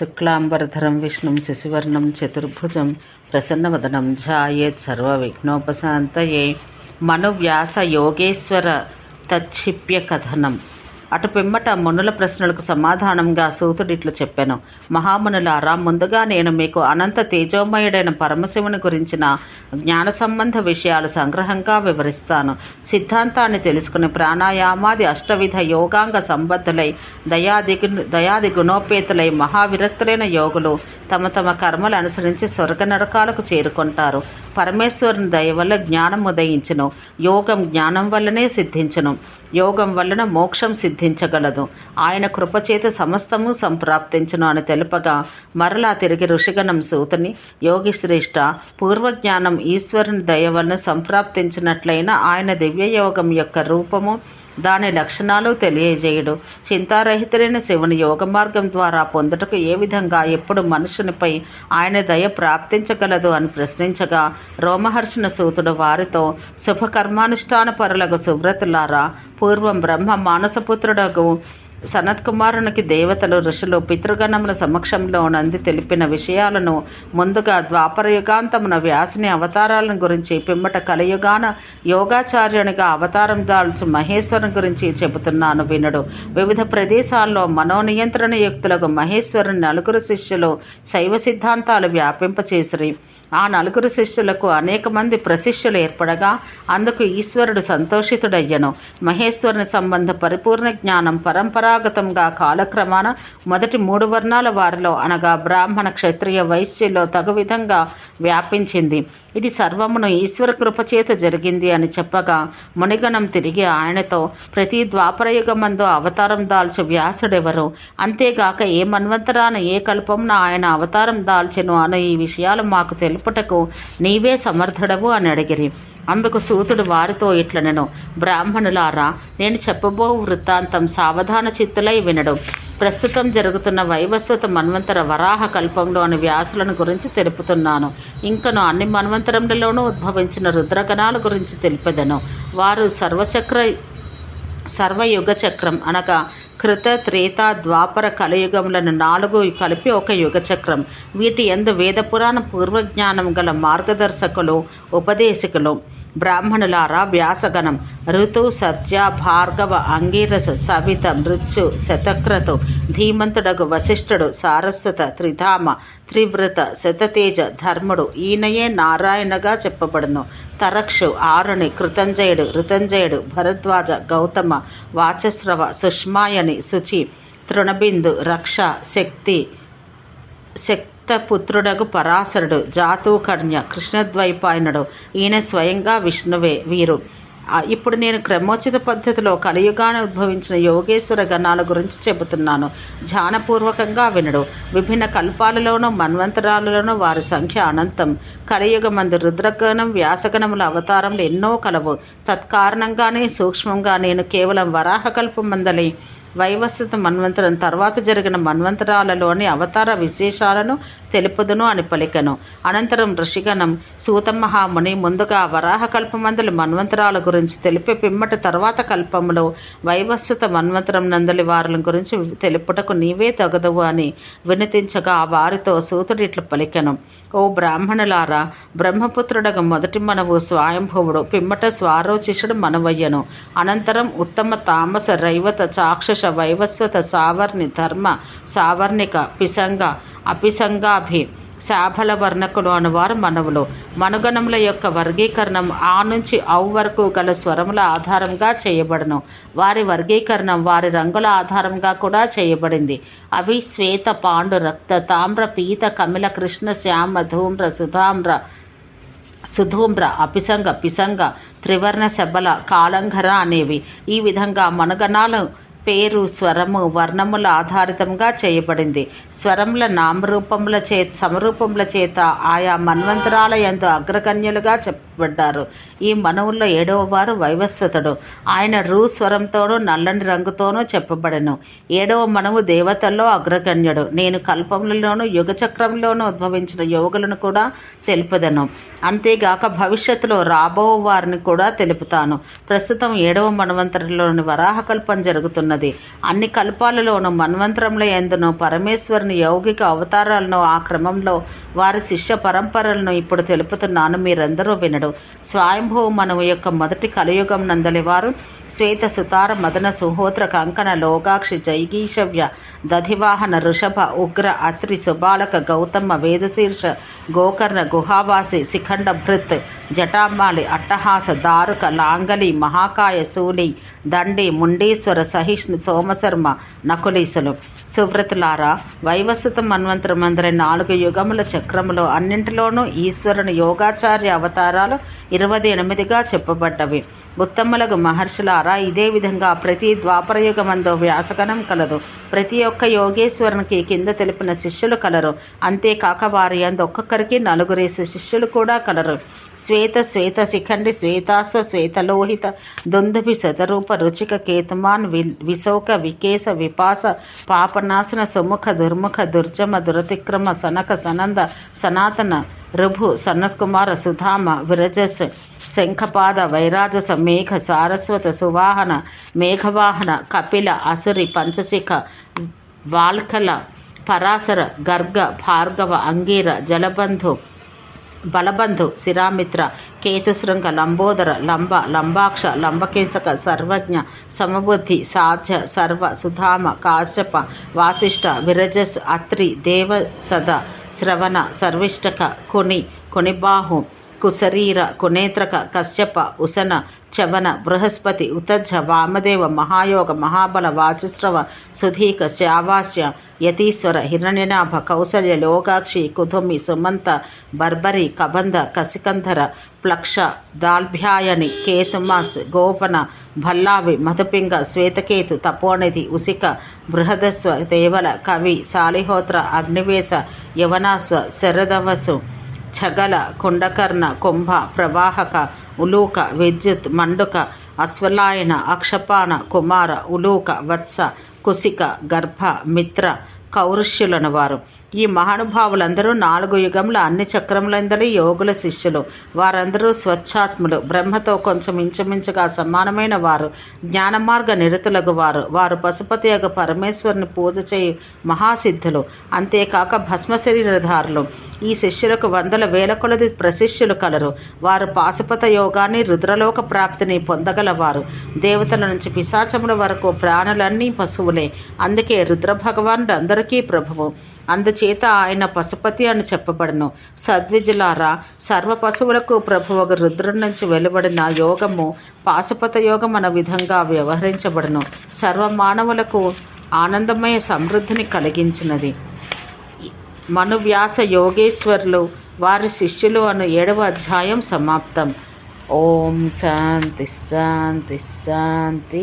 శుక్లాంబరధరం విష్ణుం శశివర్ణం చతుర్భుజం ప్రసన్నవదనం ధ్యాయేత్ సర్వవిఘ్నోపశాంతయే. మనువ్యాస యోగేశ్వర తచ్చిప్య కథనం అటు పిమ్మట మునుల ప్రశ్నలకు సమాధానంగా సూతుడిట్లు చెప్పాను. మహామునులారా ముందుగా నేను మీకు అనంత తేజోమయుడైన పరమశివుని గురించిన జ్ఞాన సంబంధ విషయాలు సంగ్రహంగా వివరిస్తాను. సిద్ధాంతాన్ని తెలుసుకుని ప్రాణాయామాది అష్టవిధ యోగాంగ సంబద్ధులై దయాదిగు దయాది గుణోపేతులై మహావిరక్తులైన యోగులు తమ తమ కర్మలు అనుసరించి స్వర్గ నరకాలకు చేరుకుంటారు. పరమేశ్వరుని దయ వల్ల జ్ఞానం ఉదయించును. యోగం జ్ఞానం వల్లనే సిద్ధించును. యోగం వలన మోక్షం సిద్ధించగలదు. ఆయన కృపచేత సమస్తము సంప్రాప్తించును అని తెలుపగా మరలా తిరిగి ఋషిగణం సూతని యోగి శ్రేష్ఠ పూర్వజ్ఞానం ఈశ్వరుని దయ వలన సంప్రాప్తించినట్లయిన ఆయన దివ్యయోగం యొక్క రూపము దాని లక్షణాలు తెలియజేయడు. చింతారహితులైన శివుని యోగ మార్గం ద్వారా పొందుటకు ఏ విధంగా ఎప్పుడు మనుషునిపై ఆయన దయ ప్రాప్తించగలదు అని ప్రశ్నించగా రోమహర్షణ సూతుడు వారితో శుభకర్మానుష్ఠాన పరులకు సువ్రతులారా పూర్వం బ్రహ్మ మానసపుత్రుడకు సనత్కుమారునికి దేవతలు ఋషులు పితృగణముల సమక్షంలో నంది తెలిపిన విషయాలను ముందుగా ద్వాపరయుగాంతమున వ్యాసుని అవతారాలను గురించి పిమ్మట కలియుగాన యోగాచార్యునిగా అవతారం దాల్చు మహేశ్వరుని గురించి చెబుతున్నాను వినుడు. వివిధ ప్రదేశాల్లో మనోనియంత్రణ యుక్తులకు మహేశ్వరుని నలుగురు శిష్యులు శైవ సిద్ధాంతాలు వ్యాపింపచేసిరి. ఆ నలుగురు శిష్యులకు అనేక మంది ప్రశిష్యులు ఏర్పడగా అందుకు ఈశ్వరుడు సంతోషితుడయ్యను. మహేశ్వరుని సంబంధ పరిపూర్ణ జ్ఞానం పరంపరాగతంగా కాలక్రమాన మొదటి మూడు వర్ణాల వారిలో అనగా బ్రాహ్మణ క్షత్రియ వైశ్యుల్లో తగు విధంగా వ్యాపించింది. ఇది సర్వమును ఈశ్వర కృపచేత జరిగింది అని చెప్పగా మునిగణం తిరిగి ఆయనతో ప్రతి ద్వాపరయుగమందు అవతారం దాల్చు వ్యాసుడెవరు? అంతేగాక ఏ మన్వంతరాన ఏ కల్పమున ఆయన అవతారం దాల్చెను అను ఈ విషయాలు మాకు తెలుపుటకు నీవే సమర్థుడవు అని అడిగిరి. అందుకు సూతుడు వారితో ఇట్లనెను బ్రాహ్మణులారా నేను చెప్పబో వృత్తాంతం సావధాన చిత్తులై వినడు. ప్రస్తుతం జరుగుతున్న వైవస్వత మన్వంతర వరాహ కల్పంలోని వ్యాసులను గురించి తెలుపుతున్నాను. ఇంకను అన్ని మన్వంతరములలోనూ ఉద్భవించిన రుద్రగణాల గురించి తెలిపెదను. వారు సర్వచక్ర సర్వయుగ చక్రం అనగా కృత త్రేత ద్వాపర కలయుగములను నాలుగు కలిపి ఒక యుగచక్రం. వీటి ఎందు వేద పురాణ పూర్వజ్ఞానం గల మార్గదర్శకులు ఉపదేశకులు. బ్రాహ్మణులారా వ్యాసగణం. ఋతు సత్య భార్గవ అంగీరస సవిత మృత్యు శతక్రతు ధీమంతుడగు వశిష్ఠుడు సారస్వత త్రిధామ త్రివ్రత శతతేజ ధర్ముడు ఈయనయే నారాయణగా చెప్పబడును. తరక్షు ఆరుని కృతంజయుడు ఋతంజయుడు భరద్వాజ గౌతమ వాచస్రవ సుష్మాయని శుచి తృణబిందు రక్ష శక్తి పుత్రుడకు పరాశరుడు జాతుకర్ణ్య కృష్ణద్వైపాయనుడు. ఈయన స్వయంగా విష్ణువే వీరు. ఇప్పుడు నేను క్రమోచిత పద్ధతిలో కలియుగాన ఉద్భవించిన యోగేశ్వర గణాల గురించి చెబుతున్నాను. ధ్యానపూర్వకంగా వినడు. విభిన్న కల్పాలలోనూ మన్వంతరాలలోనూ వారి సంఖ్య అనంతం. కలియుగమందు రుద్రగణం వ్యాసగణముల అవతారములు ఎన్నో కలవు. తత్కారణంగానే సూక్ష్మంగా నేను కేవలం వరాహకల్పం మందలి వైవస్వత మన్వంతరం తర్వాత జరిగిన మన్వంతరాలలోని అవతార విశేషాలను తెలుపుదును అని పలికను. అనంతరం ఋషిగణం సూతమహాముని ముందుగా వరాహ కల్పమందులు మన్వంతరాల గురించి తెలిపి పిమ్మట తర్వాత కల్పములో వైవస్వత మన్వంతరం నందలి వారుల గురించి తెలుపుటకు నీవే తగదవు అని వినతించగా వారితో సూతుడు ఇట్లు పలికెను. ఓ బ్రాహ్మణులారా బ్రహ్మపుత్రుడగ మొదటి మనవు స్వయంభువుడు పిమ్మట స్వారోచిషుడు మనవయ్యను. అనంతరం ఉత్తమ తామస రైవత చాక్షుష వైవస్వత సావర్ణి ధర్మ సావర్ణిక పిసంగ అపిసంగాభి శాఫల వర్ణకులు అనువారు మనవులు. మనుగణముల యొక్క వర్గీకరణం ఆ నుంచి ఔ వరకు గల స్వరముల ఆధారంగా చేయబడను. వారి వర్గీకరణం వారి రంగుల ఆధారంగా కూడా చేయబడింది. అవి శ్వేత పాండు రక్త తామ్ర పీత కమిల కృష్ణ శ్యామ ధూమ్ర సుధామ్ర సుధూమ్ర అపిసంగ పిసంగ త్రివర్ణ శబల కాలంఘర అనేవి. ఈ విధంగా మనగణాలు పేరు స్వరము వర్ణముల ఆధారితంగా చేయబడింది. స్వరముల నామరూపముల చే సమరూపముల చేత ఆయా మన్వంతరాల యందు అగ్రగణ్యులుగా చెప్పబడ్డారు. ఈ మనవుల్లో ఏడవ వారు వైవస్వతుడు. ఆయన రూ స్వరంతోనూ నల్లని రంగుతోనూ చెప్పబడెను. ఏడవ మనవు దేవతల్లో అగ్రగణ్యుడు. నేను కల్పములలోనూ యుగ చక్రంలోనూ ఉద్భవించిన యోగులను కూడా తెలుపుదను. అంతేగాక భవిష్యత్తులో రాబో వారిని కూడా తెలుపుతాను. ప్రస్తుతం ఏడవ మన్వంతరిలోని వరాహకల్పం జరుగుతున్నది. ఉన్నది. అన్ని కల్పాలలోనూ మన్వంతరముల ఎందును పరమేశ్వరుని యౌగిక అవతారాలను ఆ క్రమంలో వారి శిష్య పరంపరలను ఇప్పుడు తెలుపుతున్నాను మీరందరూ వినడు. స్వయంభూ మనము యొక్క మొదటి కలియుగం నందలి వారు శ్వేత సుతార మదన సుహోత్ర కంకణ లోగాక్షి జైగీషవ్య దధివాహన ఋషభ ఉగ్ర అత్రి సుబాలక గౌతమ వేదశీర్ష గోకర్ణ గుహావాసి శిఖండ భృత్ జటామాలి అట్టహాస దారుక లాంగలి మహాకాయ శూలి దండి ముండీశ్వర సహి సహిష్ణు సోమశర్మ నకులీసులు. సువ్రతులారా వైవస్వత మన్వంతరమందరి నాలుగు యుగముల చక్రములో అన్నింటిలోనూ ఈశ్వరుని యోగాచార్య అవతారాలు ఇరవై ఎనిమిదిగా చెప్పబడ్డవి. ఉత్తములకు మహర్షులారా ఇదే విధంగా ప్రతి ద్వాపరయుగమందు వ్యాసగణం కలదు. ప్రతి ఒక్క యోగేశ్వరునికి కింద తెలిపిన శిష్యులు కలరు. అంతేకాక వారి అందు ఒక్కొక్కరికి నలుగురేసి శిష్యులు కూడా కలరు. శ్వేత శ్వేత శిఖండి శ్వేతాశ్వ శ్వేతలోహిత దుందుభి శతరూప రుచిక కేతమాన్ వి విశోక వికేశ విపాస పాపనాశన సుముఖ దుర్ముఖ దుర్జమ దురతిక్రమ సనక సనంద సనాతన రుభు సనత్కుమార సుధామ విరజస్ శంఖపాద వైరాజస మేఘ సారస్వత సువాహన మేఘవాహన కపిల అసురి పంచశిఖ వాల్కల పరాశర గర్గ భార్గవ అంగీర జలబంధు బలబంధు శిరామిత్ర కేతుశృంగ లంబోదర లంబ లంబాక్ష లంబకేశక సర్వజ్ఞ సమబుద్ధి సాధ్య సర్వ సుధామ కాశ్యప వాసిష్ఠ విరజస్ అత్రి దేవసద శ్రవణ సర్విష్టక కుని కొనిబాహు కుశరీర కునేత్రక కశ్యప ఉసన చవన బృహస్పతి ఉతజ్జ వామదేవ మహాయోగ మహాబల వాచుస్రవ సుధీక శ్యావాస్య యతీశ్వర హిరణ్యనాభ కౌసల్య లోగాక్షి కుధుమి సుమంత బర్బరి కబంధ కసికంధర ప్లక్ష దాల్భ్యాయని కేతుమాస్ గోపన భల్లావి మధుపింగ శ్వేతకేతు తపోనిధి ఉసిక బృహదస్వ దేవల కవి శాలిహోత్ర అగ్నివేశ యవనాస్వ శరదవసు ఛగల కుండకర్ణ కుంభ ప్రవాహక ఉలూక విద్యుత్ మండుక అశ్వలాయన అక్షపాన కుమార ఉలూక వత్స కుసిక గర్భ మిత్ర కౌరుష్యులను వారు ఈ మహానుభావులందరూ నాలుగు యుగముల అన్ని చక్రములందరి యోగుల శిష్యులు. వారందరూ స్వచ్ఛాత్ములు. బ్రహ్మతో కొంచెం ఇంచుమించుగా సమానమైన వారు. జ్ఞానమార్గ నిరతులకు వారు. వారు పశుపతి యొక్క పరమేశ్వరుని పూజ చేయు మహాసిద్ధులు. అంతేకాక భస్మ శరీరధారులు. ఈ శిష్యులకు వందల వేల కొలది ప్రశిష్యులు కలరు. వారు పాశుపత యోగాన్ని రుద్రలోక ప్రాప్తిని పొందగలవారు. దేవతల నుంచి పిశాచముల వరకు ప్రాణులన్నీ పశువులే. అందుకే రుద్ర భగవానుడు అందరికీ ప్రభువు. అందుచేత ఆయన పశుపతి అని చెప్పబడను. సద్విజులారా సర్వ పశువులకు ప్రభు ఒక రుద్రం నుంచి వెలువడిన యోగము పాశుపత యోగం అన్న విధంగా వ్యవహరించబడను. సర్వ మానవులకు ఆనందమయ సమృద్ధిని కలిగించినది. మనువ్యాస యోగేశ్వర్లు వారి శిష్యులు అను ఏడవ అధ్యాయం సమాప్తం. ఓం శాంతి శాంతి శాంతి.